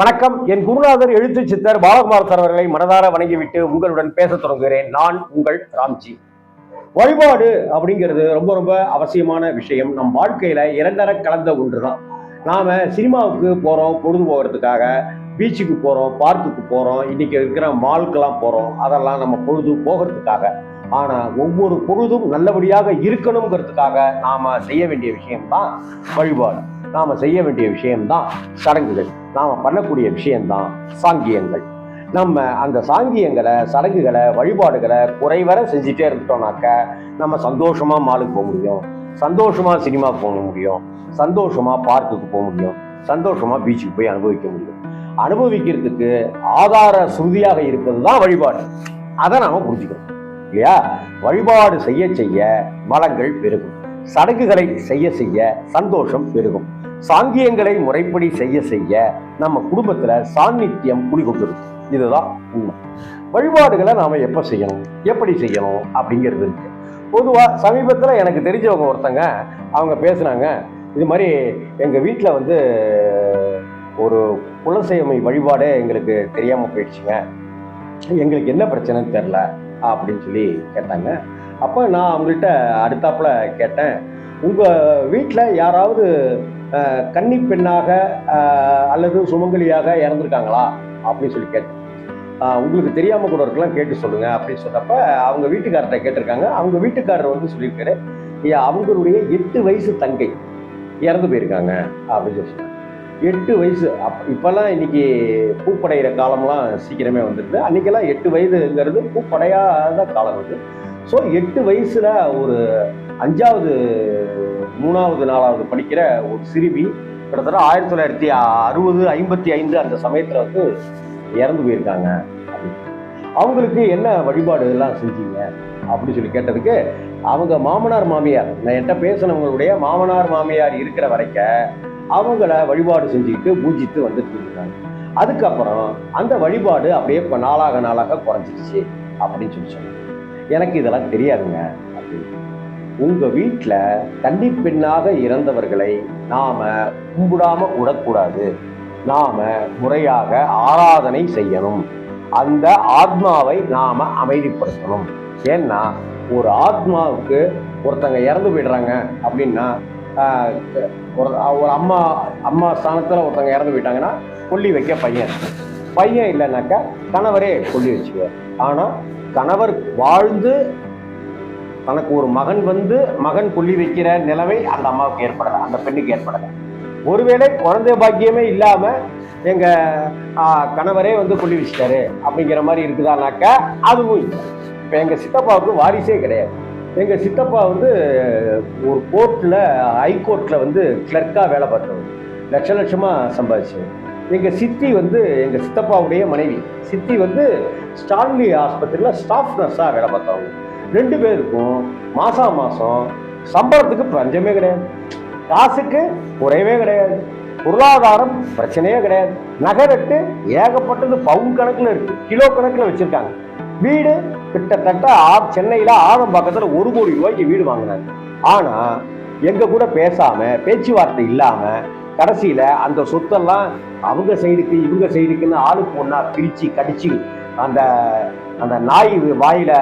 வணக்கம். என் குருநாதர் எழுத்து சித்தர் பாலகுமார் சார் அவர்களை மனதார வணங்கிவிட்டு உங்களுடன் பேசத் தொடங்குகிறேன். நான் உங்கள் ராம்ஜி. வழிபாடு அப்படிங்கிறது ரொம்ப ரொம்ப அவசியமான விஷயம். நம் வாழ்க்கையில இரண்டர கலந்த ஒன்று தான் நாம சினிமாவுக்கு போறோம் பொழுது போகிறதுக்காக பீச்சுக்கு போறோம் பார்க்குக்கு போறோம் இன்னைக்கு இருக்கிற மால்க்கெல்லாம் போறோம் அதெல்லாம் நம்ம பொழுது போகிறதுக்காக. ஆனா ஒவ்வொரு பொழுதும் நல்லபடியாக இருக்கணுங்கிறதுக்காக நாம செய்ய வேண்டிய விஷயம்தான் வழிபாடு. நாம் செய்ய வேண்டிய விஷயம்தான் சடங்குகள். நாம் பண்ணக்கூடிய விஷயம்தான் சாங்கியங்கள். நம்ம அந்த சாங்கியங்களை சடங்குகளை வழிபாடுகளை குறைவர செஞ்சுட்டே இருந்துட்டோம்னாக்க நம்ம சந்தோஷமாக மாலுக்கு போக முடியும். சந்தோஷமாக சினிமா போக முடியும். சந்தோஷமாக பார்க்குக்கு போக முடியும். சந்தோஷமாக பீச்சுக்கு போய் அனுபவிக்க முடியும். அனுபவிக்கிறதுக்கு ஆதார சுருதியாக இருப்பது தான் வழிபாடு. அதை நாம் புரிஞ்சுக்கணும். இல்லையா? வழிபாடு செய்ய செய்ய வளங்கள் பெருகும். சடங்குகளை செய்ய செய்ய சந்தோஷம் பெருகும். சாங்கியங்களை முறைப்படி செய்ய செய்ய நம்ம குடும்பத்துல சாநித்தியம் குடிகொண்டிருக்கும். இதுதான் உண்மை. வழிபாடுகளை நாம எப்ப செய்யணும்? எப்படி செய்யணும்? அப்படிங்கிறது இருக்கு. பொதுவா சமீபத்துல எனக்கு தெரிஞ்சவங்க ஒருத்தங்க அவங்க பேசுனாங்க இது மாதிரி எங்க வீட்டில் வந்து ஒரு குலசேமை வழிபாடே எங்களுக்கு தெரியாம போயிடுச்சுங்க. எங்களுக்கு என்ன பிரச்சனைன்னு தெரில அப்படின்னு சொல்லி கேட்டாங்க. அப்போ நான் அவங்கள்ட்ட அடுத்தாப்புல கேட்டேன். உங்கள் வீட்டில் யாராவது கன்னி பெண்ணாக அல்லது சுமங்கலியாக இறந்துருக்காங்களா? அப்படின்னு சொல்லி கேட்டேன். உங்களுக்கு தெரியாமல் கூட இருக்கலாம் கேட்டு சொல்லுங்கள் அப்படின்னு சொன்னப்ப அவங்க வீட்டுக்காரர்கிட்ட கேட்டிருக்காங்க. அவங்க வீட்டுக்காரர் வந்து சொல்லியிருக்காரு அவங்களுடைய எட்டு வயசு தங்கை இறந்து போயிருக்காங்க அப்படின்னு சொல்லி எட்டு வயசு அப் இப்போல்லாம் இன்னைக்கு பூப்படைகிற காலம்லாம் சீக்கிரமே வந்துடுது. அன்றைக்கெல்லாம் எட்டு வயதுங்கிறது பூப்படையாத காலம் வந்து ஸோ எட்டு வயசுல ஒரு அஞ்சாவது மூணாவது நாலாவது படிக்கிற ஒரு சிறுமி கிட்டத்தட்ட ஆயிரத்தி தொள்ளாயிரத்தி அறுபது ஐம்பத்தி ஐந்து அந்த சமயத்தில் வந்து இறந்து போயிருக்காங்க. அவங்களுக்கு என்ன வழிபாடு எல்லாம் செஞ்சீங்க? அப்படின்னு சொல்லி கேட்டதுக்கு அவங்க மாமனார் மாமியார் நான் என்கிட்ட பேசினவங்களுடைய மாமனார் மாமியார் இருக்கிற வரைக்க அவங்கள வழிபாடு செஞ்சுக்கிட்டு பூஜித்து வந்துட்டு இருக்காங்க அதுக்கப்புறம் அந்த வழிபாடு அப்படியே இப்போ நாளாக நாளாக குறைஞ்சிருச்சு அப்படின்னு சொல்லி சொன்னாங்க. எனக்கு இதெல்லாம் தெரியாதுங்க. அப்படின்னு உங்க வீட்டில் தண்ணி பெண்ணாக இறந்தவர்களை நாம கும்பிடாம விடக்கூடாது. நாம முறையாக ஆராதனை செய்யணும். அந்த ஆத்மாவை நாம அமைதிப்படுத்தணும். ஏன்னா ஒரு ஆத்மாவுக்கு ஒருத்தங்க இறந்து போயிடுறாங்க அப்படின்னா ஒரு ஒரு அம்மா அம்மா ஸ்தானத்தில் ஒருத்தங்க இறந்து போயிட்டாங்கன்னா கொல்லி வைக்க பையன் பையன் இல்லைனாக்கா கணவரே கொல்லி வச்சுக்குவார். ஆனால் கணவர் வாழ்ந்து தனக்கு ஒரு மகன் வந்து மகன் புள்ளி வைக்கிற நிலைமை அந்த அம்மாவுக்கு ஏற்படலை அந்த பெண்ணுக்கு ஏற்படலை. ஒருவேளை குழந்தை பாக்கியமே இல்லாம எங்க கணவரே வந்து புள்ளி வச்சிட்டாரு அப்படிங்கிற மாதிரி இருக்குதானாக்கா அதுவும் இல்லை. இப்போ எங்க சித்தப்பாவுக்கு வாரிசே கிடையாது. எங்க சித்தப்பா வந்து ஒரு கோர்ட்ல ஹைகோர்ட்ல வந்து கிளர்க்கா வேலை பார்த்தவர். லட்ச லட்சமா சம்பாதிச்சவர். எங்க சித்தி வந்து எங்க சித்தப்பாவுடைய மனைவி. சித்தி வந்து ஸ்டான்லி ஆஸ்பத்திரியில் ஸ்டாஃப் நர்ஸாக வேலை பார்த்தவங்க. ரெண்டு பேருக்கும் மாதம் மாதம் சம்பளத்துக்கு பஞ்சமே கிடையாது. காசுக்கு குறைவே கிடையாது. பொருளாதாரம் பிரச்சனையே கிடையாது. நகரட்டு ஏகப்பட்டது பவுன் கணக்கில் இருக்கு. கிலோ கணக்கில் வச்சிருக்காங்க. வீடு கிட்டத்தட்ட ஆ- சென்னையில் ஆதம்பாக்கத்தில் ஒரு கோடி ரூபாய்க்கு வீடு வாங்கினாங்க. ஆனால் எங்கள் கூட பேசாமல் பேச்சுவார்த்தை இல்லாமல் கடைசியில் அந்த சொத்தெல்லாம் அவங்க சைடுக்கு இவங்க சைடுக்குன்னு ஆளுக்கு ஒன்றா பிரித்து கடிச்சு அந்த அந்த நாய் வாயில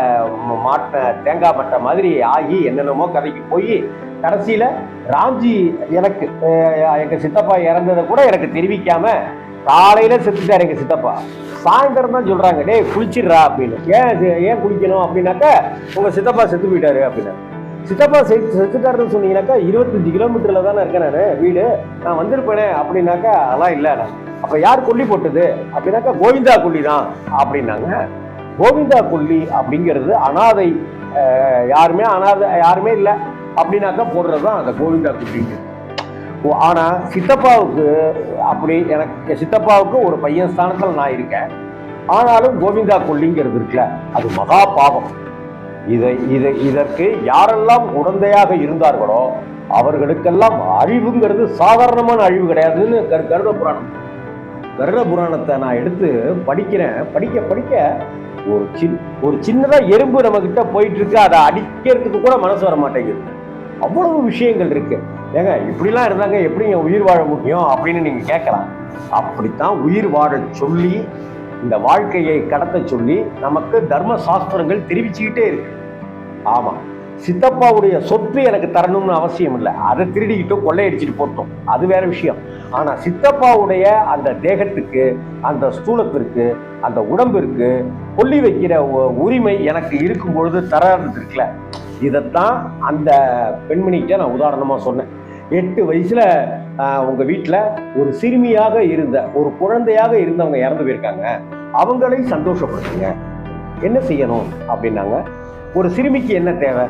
ம- மாட்ட தேங்காய் மட்டை மாதிரி ஆகி என்னென்னமோ கதைக்கு போய் கடைசியில ராம்ஜி எனக்கு எங்கள் எங்க சித்தப்பா இறந்ததை கூட எனக்கு தெரிவிக்காம காலையில செத்துட்டார் எங்க சித்தப்பா. சாயந்தரம் தான் சொல்றாங்க டேய் குளிச்சிடுறா அப்படின்னு. ஏன் ஏன் குளிக்கணும்? அப்படின்னாக்கா உங்க சித்தப்பா செத்து போயிட்டாரு அப்படின்னு சித்தப்பா செத்து செத்துட்டாருன்னு சொன்னீங்கன்னாக்கா இருபத்தஞ்சு கிலோமீட்டர்ல தானே இருக்கேன் நான் வீடு. நான் வந்திருப்பேனே அப்படின்னாக்கா அதெல்லாம் இல்லை நான். அப்ப யார் கொல்லி போட்டது? அப்படின்னாக்கா கோவிந்தா கொல்லி தான் அப்படின்னாங்க. கோவிந்தா கொல்லி அப்படிங்கிறது அனாதை யாருமே அனாதை யாருமே இல்லை. அப்படின்னாக்கா போடுறது தான் அந்த கோவிந்தா கொல்லிங்கிறது ஆனால் சித்தப்பாவுக்கு அப்படி எனக்கு சித்தப்பாவுக்கு ஒரு பையன் ஸ்தானத்தில் நான் இருக்கேன். ஆனாலும் கோவிந்தா கொல்லிங்கிறது இருக்குல்ல அது மகா பாவம். இதை இதை இதற்கு யாரெல்லாம் உடந்தையாக இருந்தார்களோ அவர்களுக்கெல்லாம் அழிவுங்கிறது சாதாரணமான அழிவு கிடையாதுன்னு கரு புராணம். கருட புராணத்தை நான் எடுத்து படிக்கிறேன். படிக்க படிக்க ஒரு சின் ஒரு சின்னதா எறும்பு நம்ம கிட்ட போயிட்டு இருக்கு அதை அடிக்கிறதுக்கு கூட மனசு வர மாட்டேங்குது. அவ்வளவு விஷயங்கள் இருக்கு. ஏங்க இப்படிலாம் இருந்தாங்க எப்படி என் உயிர் வாழ முடியும் அப்படின்னு நீங்க கேட்கலாம். அப்படித்தான் உயிர் வாழ சொல்லி இந்த வாழ்க்கையை கடத்த சொல்லி நமக்கு தர்ம சாஸ்திரங்கள் தெரிவிச்சுக்கிட்டே இருக்கு. ஆமா சித்தப்பாவுடைய சொத்து எனக்கு தரணும்னு அவசியம் இல்லை. அதை திருடிக்கிட்டோம் கொள்ளையடிச்சிட்டு போட்டோம். அது வேற விஷயம். ஆனால் சித்தப்பாவுடைய அந்த தேகத்துக்கு அந்த ஸ்தூலத்திற்கு அந்த உடம்பிற்கு கொல்லி வைக்கிற உரிமை எனக்கு இருக்கும் பொழுது தராது இதைத்தான் அந்த பெண்மணிக்கிட்ட நான் உதாரணமாக சொன்னேன். எட்டு வயசில் உங்கள் வீட்டில் ஒரு சிறுமியாக இருந்த ஒரு குழந்தையாக இருந்தவங்க இறந்து போயிருக்காங்க. அவங்களை சந்தோஷப்படுத்துங்க. என்ன செய்யணும்? அப்படின்னாங்க. ஒரு சிறுமிக்கு என்ன தேவை?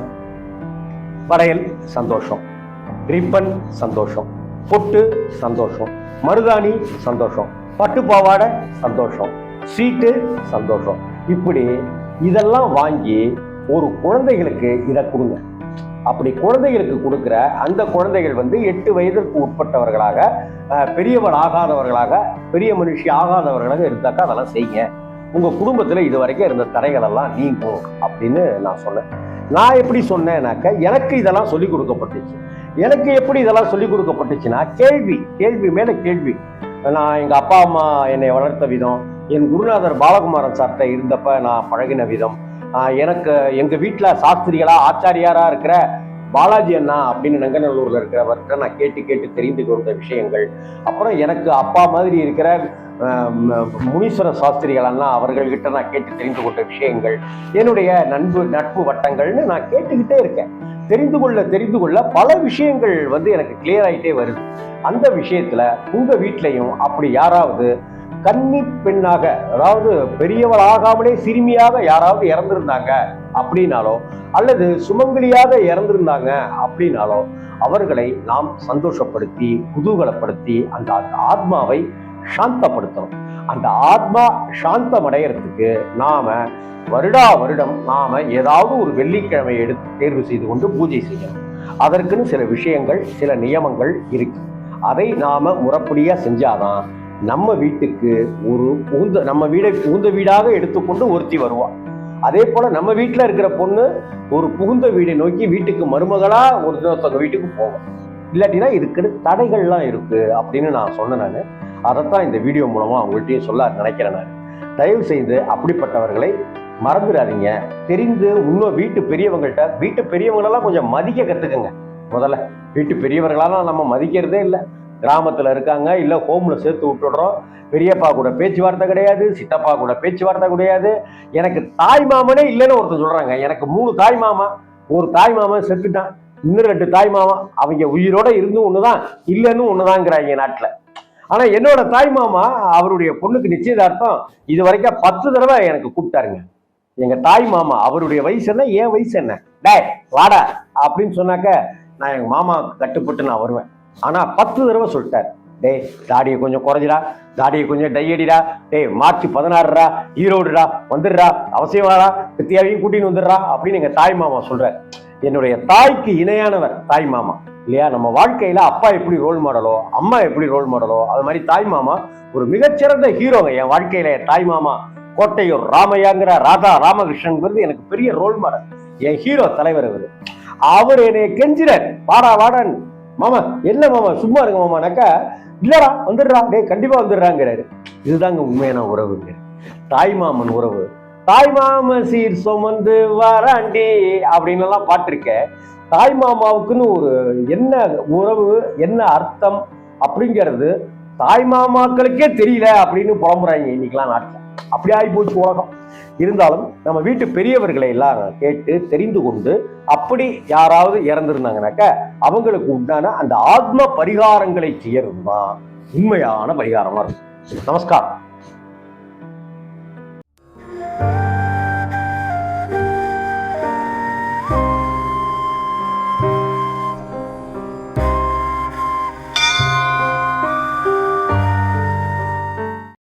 வரையல் சந்தோஷம். ரிப்பன் சந்தோஷம். பொட்டு சந்தோஷம் மருதாணி சந்தோஷம் பட்டு பாவாடை சந்தோஷம் சீட்டு சந்தோஷம். இப்படி இதெல்லாம் வாங்கி ஒரு குழந்தைகளுக்கு இதை கொடுங்க. அப்படி குழந்தைகளுக்கு கொடுக்குற அந்த குழந்தைகள் வந்து எட்டு வயதிற்கு உட்பட்டவர்களாக பெரியவள் ஆகாதவர்களாக பெரிய மனுஷி ஆகாதவர்களாக இருந்தாக்கா அதெல்லாம் செய்யுங்க. உங்கள் குடும்பத்தில் இது வரைக்கும் இருந்த தடைகளெல்லாம் நீங்கும் அப்படின்னு நான் சொன்னேன். நான் எப்படி சொன்னேன்னாக்க எனக்கு இதெல்லாம் சொல்லி கொடுக்கப்பட்டுச்சு. எனக்கு எப்படி இதெல்லாம் சொல்லி கொடுக்கப்பட்டுச்சுன்னா கேள்வி கேள்வி மேல கேள்வி. நான் எங்க அப்பா அம்மா என்னை வளர்த்த விதம் என் குருநாதர் பாலகுமாரன் சார்கிட்ட இருந்தப்ப நான் பழகின விதம். எனக்கு எங்க வீட்டில் சாஸ்திரிகளா ஆச்சாரியாரா இருக்கிற பாலாஜி அண்ணா அப்படின்னு நங்கநல்லூர்ல இருக்கிறவர்கிட்ட நான் கேட்டு கேட்டு தெரிந்து கொண்ட விஷயங்கள். அப்புறம் எனக்கு அப்பா மாதிரி இருக்கிற முனீஸ்வர சாஸ்திரிகள் அண்ணா அவர்கள்கிட்ட நான் கேட்டு தெரிந்து கொண்ட விஷயங்கள். என்னுடைய நண்பு நட்பு வட்டங்கள்னு நான் கேட்டுக்கிட்டே இருக்கேன். தெரிந்து கொள்ள தெரிந்து கொள்ள பல விஷயங்கள் வந்து எனக்கு கிளியர் ஆகிட்டே வருது. அந்த விஷயத்துல உங்க வீட்லையும் அப்படி யாராவது கன்னி பெண்ணாக அதாவது பெரியவளாகாமலே சிறுமியாக யாராவது இறந்திருந்தாங்க அப்படின்னாலோ அல்லது சுமங்கலியாக இறந்திருந்தாங்க அப்படின்னாலோ அவர்களை நாம் சந்தோஷப்படுத்தி குதூகலப்படுத்தி அந்த ஆத்மாவை சாந்தப்படுத்தணும். அந்த ஆத்மா சாந்தம் அடையிறதுக்கு நாம வருடா வருடம் நாம ஏதாவது ஒரு வெள்ளிக்கிழமை எடுத்து தேர்வு செய்து கொண்டு பூஜை செய்யணும். அதற்குன்னு சில விஷயங்கள் சில நியமங்கள் இருக்கு. அதை நாம முறைப்படியா செஞ்சாதான் நம்ம வீட்டுக்கு ஒரு புகுந்த நம்ம வீடை புகுந்த வீடாக எடுத்துக்கொண்டு ஒருத்தி வருவா. அதே போல நம்ம வீட்டில் இருக்கிற பொண்ணு ஒரு புகுந்த வீடை நோக்கி வீட்டுக்கு மருமகளா ஒருத்தவங்க வீட்டுக்கு போவோம் இல்லாட்டினா இதுக்கு தடைகள்லாம் இருக்கு அப்படின்னு நான் சொன்னேன் நான். அதைத்தான் இந்த வீடியோ மூலமாக அவங்கள்ட்டையும் சொல்ல நினைக்கிறேன் நான். தயவு செய்து அப்படிப்பட்டவர்களை மறந்துடாதீங்க தெரிந்து இன்னும் வீட்டு பெரியவங்கள்ட்ட வீட்டு பெரியவங்களெல்லாம் கொஞ்சம் மதிக்க கற்றுக்குங்க முதல்ல வீட்டு பெரியவர்களெல்லாம் நம்ம மதிக்கிறதே இல்லை. கிராமத்தில் இருக்காங்க இல்லை ஹோமில் சேர்த்து விட்டுடுறோம். பெரியப்பா கூட பேச்சுவார்த்தை கிடையாது சித்தப்பா கூட பேச்சுவார்த்தை கிடையாது. எனக்கு தாய் மாமனே இல்லைன்னு ஒருத்தர் சொல்கிறாங்க எனக்கு மூணு தாய் மாமா ஒரு தாய் மாமன் செத்துட்டான். இன்னும் ரெண்டு தாய் மாமா அவங்க உயிரோட இருந்தும் ஒண்ணுதான் இல்லைன்னு ஒண்ணுதாங்கிறாங்க நாட்டுல. ஆனா என்னோட தாய் மாமா அவருடைய பொண்ணுக்கு நிச்சயதார்த்தம் இது வரைக்கும் பத்து தடவை எனக்கு கூப்பிட்டாருங்க. எங்க தாய் மாமா அவருடைய வயசு என்ன என் வயசு என்ன? டேய் வாடா அப்படின்னு சொன்னாக்க நான் எங்க மாமா கட்டுப்பட்டு நான் வருவேன். ஆனா பத்து தடவை சொல்லிட்டார். டேய் தாடியை கொஞ்சம் குறைஞ்சிடா தாடியை கொஞ்சம் டை அடிடா டேய் மார்ச் பதினாறுடா ஈரோடுடா வந்துடுறா அவசியம் வாடா வித்தியாவையும் கூட்டின்னு வந்துடுறா அப்படின்னு எங்க தாய் மாமா சொல்றார். என்னுடைய தாய்க்கு இணையானவர் தாய் மாமா. இல்லையா? நம்ம வாழ்க்கையில அப்பா எப்படி ரோல் மாடலோ அம்மா எப்படி ரோல் மாடலோ அது மாதிரி தாய் மாமா ஒரு மிகச்சிறந்த ஹீரோங்க என் வாழ்க்கையில என் தாய் மாமா கோட்டையூர் ராமையாங்கிற ராதா ராமகிருஷ்ணன்ங்கிறது எனக்கு பெரிய ரோல் மாடல் என் ஹீரோ தலைவர் அவர் அவர் என்னை கெஞ்சிறார் வாடா வாடன். மாமா என்ன மாமா? சும்மா இருங்க மாமானாக்கா. இல்லடா வந்துடுறா. டே கண்டிப்பா வந்துடுறாங்கிறாரு. இதுதாங்க உண்மையான உறவுங்க. தாய் மாமன் உறவு. தாய் மாமன் சீர் சுமந்து வராண்டி அப்படின்னு எல்லாம் பாட்டிருக்க. தாய் மாமாவுக்குன்னு ஒரு என்ன உறவு என்ன அர்த்தம் அப்படிங்கிறது தாய் மாமாக்களுக்கே தெரியல அப்படின்னு புலம்புறாங்க இன்னைக்கெல்லாம் நாட்டில். அப்படி ஆகி போச்சு உலகம். இருந்தாலும் நம்ம வீட்டு பெரியவர்களை எல்லாம் கேட்டு தெரிந்து கொண்டு அப்படி யாராவது இறந்துருந்தாங்கனாக்க அவங்களுக்கு உண்டான அந்த ஆத்ம பரிகாரங்களை செய்யறது தான் உண்மையான பரிகாரமா இருக்கும். நமஸ்காரம். Thank you.